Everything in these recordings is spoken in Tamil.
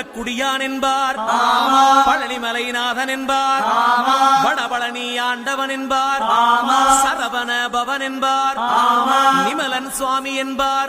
குன்றக்குடியான் என்பார். பழனிமலைநாதன் என்பார். வடபழனி ஆண்டவன் என்பார். சரவண பவன் என்பார். நிமலன் சுவாமி என்பார்.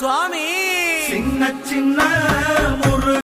சுவாமி. சின்ன சின்ன முரு